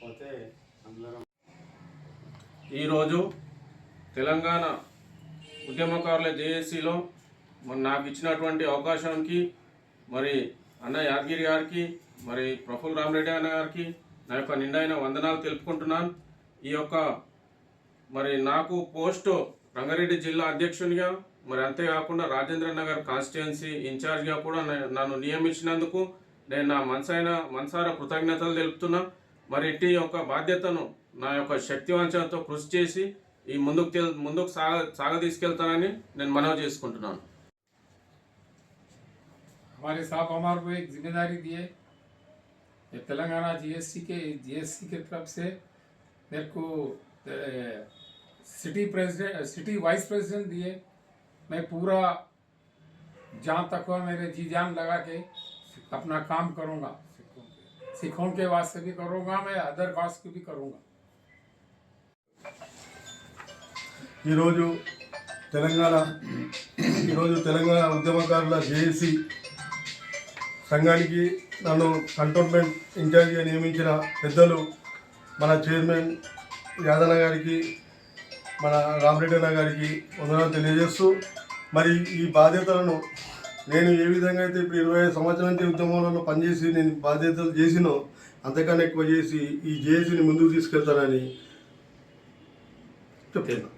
పోతే అందరం ఈరోజు తెలంగాణ ఉద్యమకారుల జేఏసీలో మరి నాకు ఇచ్చినటువంటి అవకాశానికి మరి అన్న యాదగిరి గారికి మరి ప్రఫుల్ రామరెడ్డి అన్న గారికి నా యొక్క నిండైన వందనాలు తెలుపుకుంటున్నాను. ఈ యొక్క మరి నాకు పోస్టు రంగారెడ్డి జిల్లా అధ్యక్షునిగా మరి అంతేకాకుండా రాజేంద్ర నగర్ కాన్స్టిట్యున్సీ ఇన్ఛార్జ్గా కూడా న- నన్ను నియమించినందుకు నేను నా మనసైన మనసారా కృతజ్ఞతలు తెలుపుతున్నా మరి ఇట్టి యొక్క బాధ్యతను నా యొక్క శక్తివంచనతో కృషి చేసి ఈ ముందుకు తెల్- ముందుకు సాగ సాగ తీసుకెళ్తానని నేను మనవి చేసుకుంటున్నాను हमारे साहब हमारे को एक जिम्मेदारी दिए ये तेलंगाना जीएसटी के जीएसटी की तरफ से मेरे को ए, city president city vice president दिए मैं पूरा जहाँ तक हो मेरे जी जान लगा के अपना काम करूँगा सिखों के वास्ते भी करूँगा मैं अदर कास्ट की भी करूँगा ఈరోజు తెలంగాణ ఈరోజు తెలంగాణ ఉద్యమకారుల జేఏసీ సంఘానికి నన్ను కంటోన్మెంట్ ఇన్ఛార్జిగా నియమించిన పెద్దలు మన చైర్మన్ యాదన్న గారికి మన రామరెడ్డి అన్న గారికి వందనాలు తెలియజేస్తూ మరి ఈ బాధ్యతలను నేను ఏ విధంగా అయితే ఇప్పుడు ఇరవై ఐదు సంవత్సరాల నుంచి ఉద్యమంలో పనిచేసి నేను బాధ్యతలు చేసినో అంతకన్నా ఎక్కువ చేసి ఈ జేఏసీని ముందుకు తీసుకెళ్తానని చెప్తున్నాను.